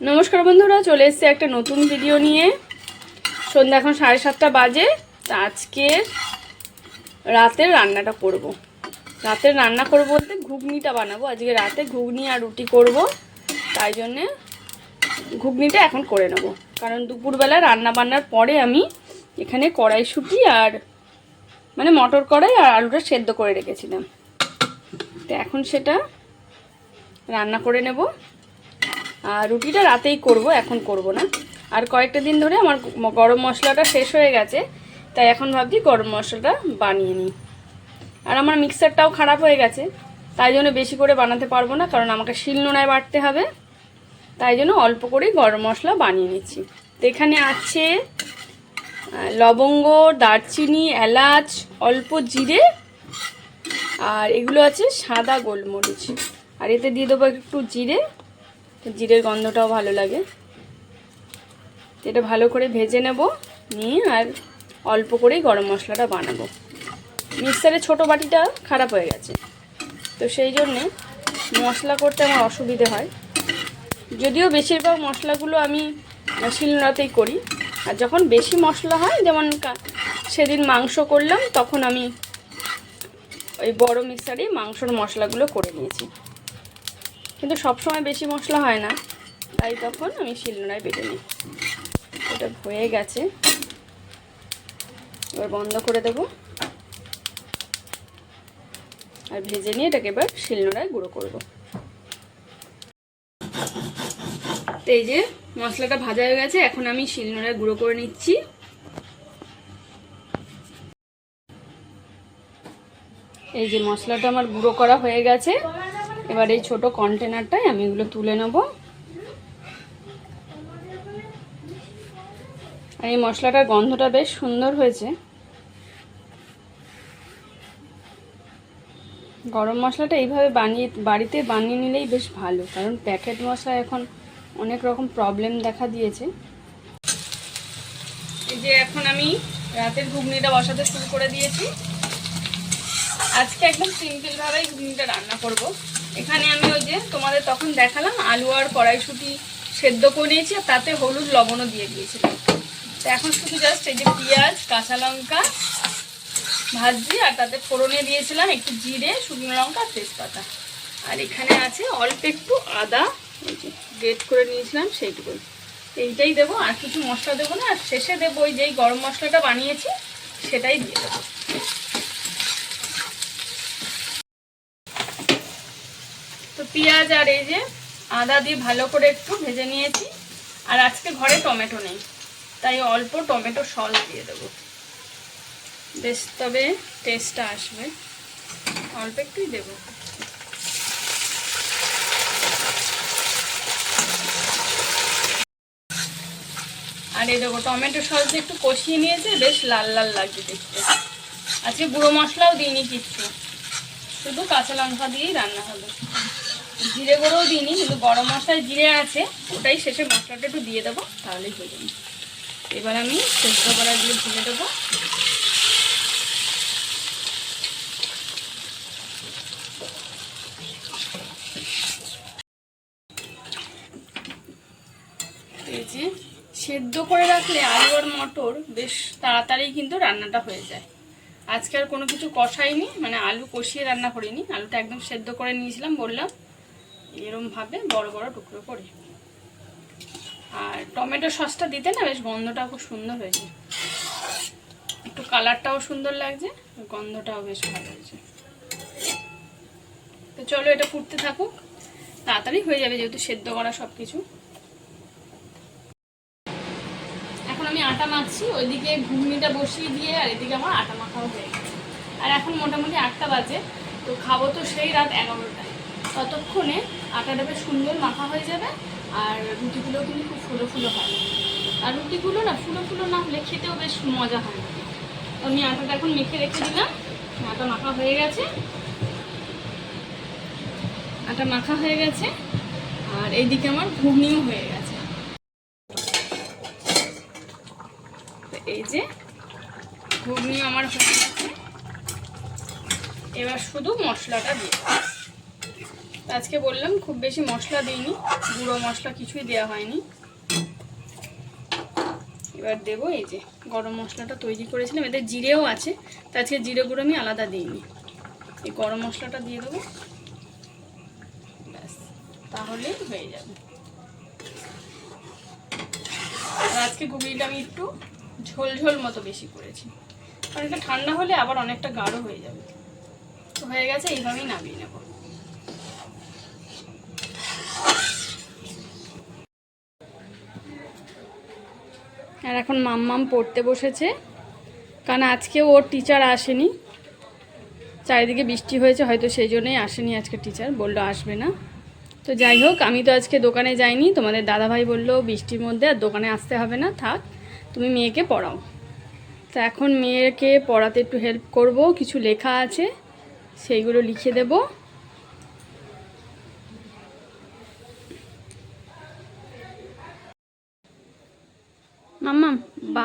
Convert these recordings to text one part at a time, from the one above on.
নমস্কার বন্ধুরা, চলে এসেছে একটা নতুন ভিডিও নিয়ে। সন্ধ্যা এখন সাড়ে সাতটা বাজে, তা আজকে রাতের রান্নাটা করব। রাতের রান্না করব বলতে ঘুগনিটা বানাবো। আজকে রাতে ঘুগনি আর রুটি করব, তাই জন্যে ঘুগনিটা এখন করে নেব। কারণ দুপুরবেলা রান্না বান্নার পরে আমি এখানে কড়াইশুঁটি আর মানে মটর কড়াই আর আলুটা সেদ্ধ করে রেখেছিলাম। তো এখন সেটা রান্না করে নেব। রুটিটা রাতেই করব, এখন করব না। আর কয়েকটা দিন ধরে আমার গরম মশলাটা শেষ হয়ে গেছে, তাই এখন ভাবছি গরম মশলাটা বানিয়ে নিই। আর আমার মিক্সারটাও খারাপ হয়ে গেছে, তাই জন্য বেশি করে বানাতে পারব না, কারণ আমাকে শিলনোড়ায় বাটতে হবে। তাই জন্য অল্প করেই গরম মশলা বানিয়ে নিচ্ছি। তো এখানে আছে লবঙ্গ, দারচিনি, এলাচ, অল্প জিরে, আর এগুলো আছে সাদা গোলমরিচ। আর এতে দিয়ে দেবো একটু জিরে তো জিরের গন্ধটাও ভালো লাগে। এটা ভালো করে ভেজে নেব, নিয়ে আর অল্প করেই গরম মশলাটা বানাবো। মিক্সারের ছোটো বাটিটা খারাপ হয়ে গেছে। তো সেই জন্যে মশলা করতে আমার অসুবিধে হয়। যদিও বেশিরভাগ মশলাগুলো আমি শিলনোড়াতেই করি। আর যখন বেশি মশলা হয়, যেমন সেদিন মাংস করলাম, তখন আমি ওই বড় মিক্সারেই মাংসর মশলাগুলো করে নিয়েছি। কিন্তু সবসময় বেশি মশলা হয় না। তাই তখন আমি শিলনোড়ায় বেটে নিই। এটা হয়ে গেছে। এবার বন্ধ করে দেব। আর ভেজে নিয়ে এটাকে এবার শিলনোড়ায় গুঁড়ো করব। এই যে মশলাটা ভাজা হয়ে গেছে, এখন আমি শিলনোড়ায় গুঁড়ো করে নিচ্ছি। এই যে মশলাটা আমার গুঁড়ো করা হয়ে গেছে। এবার এই ছোট কন্টেনারটায় আমি এগুলো তুলে নেব। আর এই মশলাটার গন্ধটা বেশ সুন্দর হয়েছে। গরম মশলাটা এইভাবে বানিয়ে, বাড়িতে বানিয়ে নিলেই বেশ ভালো, কারণ প্যাকেট মশলা এখন অনেক রকম প্রবলেম দেখা দিয়েছে। এই যে এখন আমি রাতের ঘুগনিটা বসাতে শুরু করে দিয়েছি। আজকে একদম সিম্পল ভাবেই ঘুগনিটা রান্না করব। এখানে আমি ওই যে তোমাদের তখন দেখালাম আলু আর কড়াইশুটি সেদ্ধ করে নিয়েছি, আর তাতে হলুদ লবণও দিয়ে দিয়েছিলাম। তো এখন শুধু জাস্ট এই যে পেঁয়াজ, কাঁচা লঙ্কা ভাজি আর তাতে ফোড়নে দিয়েছিলাম একটু জিরে, শুকনো লঙ্কা, আর তেজপাতা। আর এখানে আছে অল্প একটু আদা গ্রেট করে নিয়েছিলাম সেইটুকুই। এইটাই দেবো, আর কিছু মশলা দেবো না, আর শেষে দেবো ওই যেই গরম মশলাটা বানিয়েছি, সেটাই দিয়ে দেবো। পেঁয়াজ আর এই যে আদা দিয়ে ভালো করে একটু ভেজে নিয়েছি। আর আজকে ঘরে টমেটো নেই, তাই অল্প টমেটো সস দিয়ে দেবো। বেশ, তবে টেস্টটা আসবে। অল্প একটুই দেবো। আর এই দেখো টমেটো সস একটু কষিয়ে নিয়েছে, বেশ লাল লাল লাগছে দেখতে। আজকে গুঁড়ো মশলাও দিইনি কিচ্ছু। শুধু কাঁচা লঙ্কা দিয়েই রান্না হবে। জিরে গুঁড়োও দিইনি, কিন্তু গরম মশলায় জিরে আছে, ওটাই শেষে মশলাটা একটু দিয়ে দেবো, তাহলেই হয়ে যাবে। এবার আমি সেদ্ধ করা দিয়ে ঢেলে দেবো। যে সেদ্ধ করে রাখলে আলু আর মটর বেশ তাড়াতাড়ি কিন্তু রান্নাটা হয়ে যায়। আজকে আর কোনো কিছু কষাইনি মানে আলু কষিয়ে রান্না করিনি, আলুটা একদম সেদ্ধ করে নিয়েছিলাম, বললাম এরমভাবে বড় বড় টুকরো করে। আর টমেটো সসটা দিতে না বেশ গন্ধটা খুব সুন্দর হয়েছে। একটু কালারটাও সুন্দর লাগছে, গন্ধটাও বেশ ভালো হয়েছে। তো চলো এটা ফুটতে থাকুক, তাড়াতাড়ি হয়ে যাবে যেহেতু সেদ্ধ করা সব কিছু এখন আমি আটা মাখছি, ওইদিকে ঘুগনিটা বসিয়ে দিয়ে আর এদিকে আমার আটা মাখাও হয়ে গেছে। আর এখন মোটামুটি আটটা বাজে, তো খাব তো সেই রাত এগারোটায়। ততক্ষণে আটাটা বেশ সুন্দর মাখা হয়ে যাবে আর রুটিগুলো কিন্তু খুব ফুলো ফুলো হয়। আর রুটিগুলো না ফুলো ফুলো না হলে খেতেও বেশ মজা হয়। আমি আটাটা এখন মেখে রেখে দিলাম। আটা মাখা হয়ে গেছে। আটা মাখা হয়ে গেছে। আর এইদিকে আমার ঘুগনিও হয়ে গেছে। এই যে ঘুগনি আমার হয়ে গেছে। এবার শুধু মশলাটা দিয়ে। আজকে বললাম, খুব বেশি মশলা দিইনি, গুঁড়ো মশলা কিছুই দেওয়া হয়নি। এবার দেবো এই যে, গরম মশলাটা তৈরি করেছিলাম, এতে জিরেও আছে, তো আজকে জিরে গুঁড়ো আমি আলাদা দিইনি। এই গরম মশলাটা দিয়ে দেবো। ব্যাস, তাহলেই হয়ে যাবে। আর আজকে ঘুগনিটা আমি একটু ঝোল ঝোল মতো বেশি করেছি। কারণ এটা ঠান্ডা হলে আবার অনেকটা গাঢ় হয়ে যাবে। তো হয়ে গেছে, এইভাবেই নামিয়ে নেব। আর এখন মাম্মাম পড়তে বসেছে। কারণ আজকে ওর টিচার আসেনি। চারিদিকে বৃষ্টি হয়েছে, হয়তো সেই জন্যই আসেনি আজকে টিচার বলল আসবে না। তো যাই হোক, আমি তো আজকে দোকানে যাইনি। তোমাদের দাদাভাই বলল বৃষ্টির মধ্যে আর দোকানে আসতে হবে না, থাক। তুমি মেয়েকে পড়াও। তো এখন মেয়েকে পড়াতে একটু হেল্প করব। কিছু লেখা আছে, সেইগুলো লিখে দেব।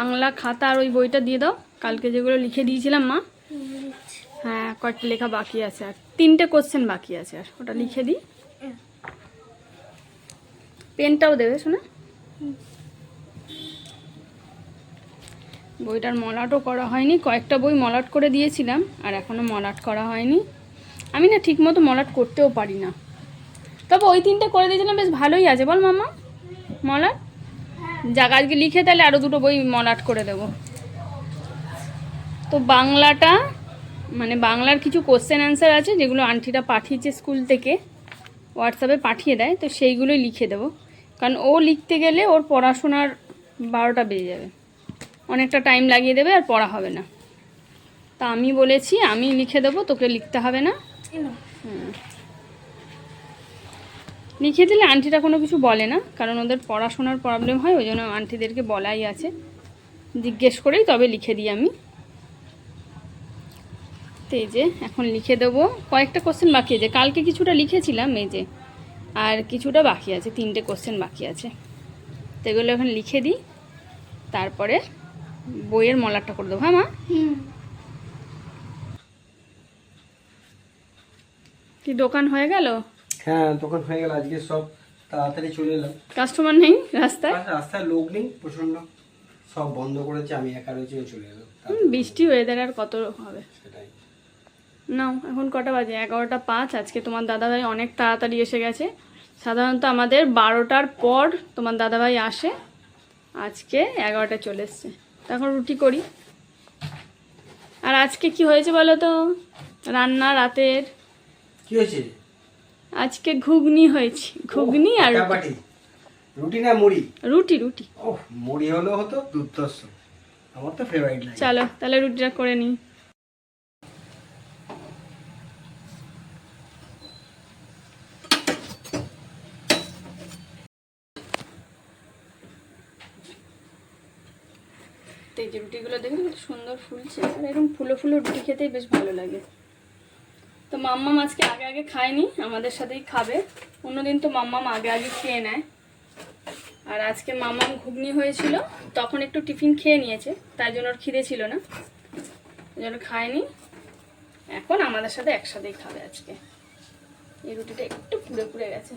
বাংলা খাতা আর ওই বইটা দিয়ে দাও। কালকে যেগুলো লিখে দিয়েছিলাম মা। হ্যাঁ কয়েকটা লেখা বাকি আছে আর তিনটে কোশ্চেন বাকি আছে আর। ওটা লিখে দিই। পেনটাও দেবে, শোনা? বইটার মলাটও করা হয়নি। কয়েকটা বই মলাট করে দিয়েছিলাম আর এখনও মলাট করা হয়নি। আমি না ঠিকমতো মলাট করতেও পারি না। তবে ওই তিনটে করে দিয়েছিলাম, বেশ ভালোই আছে। বল মামা, মলাট? জায়গা আজকে লিখে তাহলে আরও দুটো বই মলাট করে দেব। তো বাংলাটা মানে বাংলার কিছু কোশ্চেন অ্যান্সার আছে যেগুলো আন্টিরা পাঠিয়েছে স্কুল থেকে হোয়াটসঅ্যাপে পাঠিয়ে দেয় তো সেইগুলোই লিখে দেবো। কারণ ও লিখতে গেলে ওর পড়াশোনার বারোটা বেজে যাবে। অনেকটা টাইম লাগিয়ে দেবে আর পড়া হবে না। তা আমি বলেছি আমি লিখে দেবো তোকে লিখতে হবে না। হুম। লিখে দিলে আন্টিরা কোনো কিছু বলে না কারণ ওদের পড়াশোনার প্রবলেম হয় ওই জন্য আন্টিদেরকে বলাই আছে। জিজ্ঞেস করেই তবে লিখে দিই আমি। তো এই যে এখন লিখে দেবো। কয়েকটা কোশ্চেন বাকি আছে। কালকে কিছুটা লিখেছিলাম এই যে আর কিছুটা বাকি আছে তিনটে কোশ্চেন বাকি আছে। তো এগুলো এখন লিখে দিই। তারপরে বইয়ের মলারটা করে দেবো হ্যাঁ মা? কি দোকান হয়ে গেল? হ্যাঁ তখন হয়ে গেল আজকে সব তাড়াতাড়ি চলে এলাম। কাস্টমার নেই রাস্তায়? রাস্তায় লোক নেই প্রচণ্ড সব বন্ধ করেছে আমি একা রয়েছি চলে এলাম বৃষ্টি ওয়েদার আর কত হবে? সেটাই। নাও এখন কটা বাজে? এগারোটা পাঁচ আজকে তোমার দাদাভাই অনেক তাড়াতাড়ি এসে গেছে। সাধারণত আমাদের বারোটার পর তোমার দাদাভাই আসে আজকে এগারোটা চলে এসছে। তখন রুটি করি। আর আজকে কি হয়েছে বলো তো? রান্না রাতের? কি হয়েছে? আজকে ঘুগনি হয়েছে। ঘুগনি আর রুটি। না মুড়ি? রুটি রুটি। ও মুড়ি হলেও হতো দুর্ধর্ষ আমার তো ফেভারিট লাগে। চলো তাহলে রুটিটা করে নিই। এই যে রুটিগুলো দেখুন সুন্দর ফুলছে। আর এরকম ফুলো ফুলো রুটি খেতেই বেশ ভালো লাগে। তো মাম্মাম আজকে আগে আগে খায়নি, আমাদের সাথেই খাবে। অন্যদিন তো মাম্মাম আগে আগে খেয়ে নেয়। আর আজকে মামাম ঘুগনি হয়েছিল, তখন একটু টিফিন খেয়ে নিয়েছে, তাই জন্য ওর খিদে ছিল না। জন্য খায়নি। এখন আমাদের সাথে একসাথেই খাবে আজকে। এই রুটিটা একটু পুড়ে পুড়ে গেছে।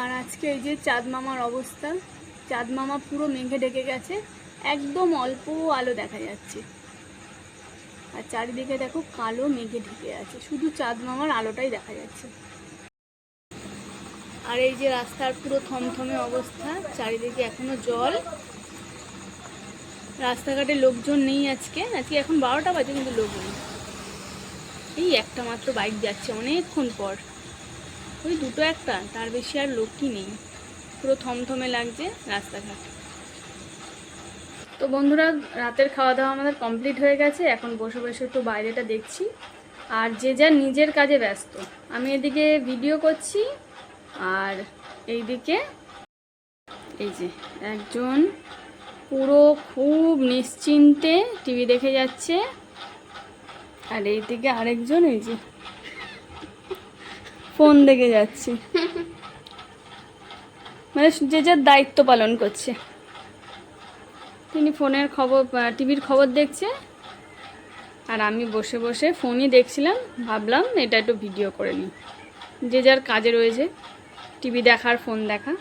আর আজকে এই যে চাঁদ মামার অবস্থা, চাঁদ মামা পুরো মেঘে ঢেকে গেছে, একদম অল্প আলো দেখা যাচ্ছে। আর চারিদিকে দেখো কালো মেঘে ঢেকে আছে। শুধু চাঁদ মামার আলোটাই দেখা যাচ্ছে। আর এই যে রাস্তার পুরো থমথমে অবস্থা, চারিদিকে এখনও জল। রাস্তাঘাটে লোকজন নেই আজকে। আজকে এখন বারোটা বাজে, কিন্তু লোক নেই। এই একটা মাত্র বাইক যাচ্ছে অনেকক্ষণ পর। ওই দুটো একটা, তার বেশি আর লোকই নেই। পুরো থমথমে লাগছে রাস্তাঘাট। তো বন্ধুরা, রাতের খাওয়া দাওয়া আমাদের কমপ্লিট হয়ে গেছে। এখন বসে বসে একটু বাইরেটা দেখছি। আর যে যার নিজের কাজে ব্যস্ত। আমি এদিকে ভিডিও করছি, আর এইদিকে এই যে একজন পুরো খুব নিশ্চিন্তে টিভি দেখে যাচ্ছে। আর এইদিকে আরেকজন এই যে ফোন দেখে যাচ্ছে। মানে যে যার দায়িত্ব পালন করছে। তিনি ফোনের খবর টিভির খবর দেখছে। আর আমি বসে বসে ফোনই দেখছিলাম, ভাবলাম এটা একটু ভিডিও করে নিই। যে যার কাজে রয়েছে, টিভি দেখার, ফোন দেখা।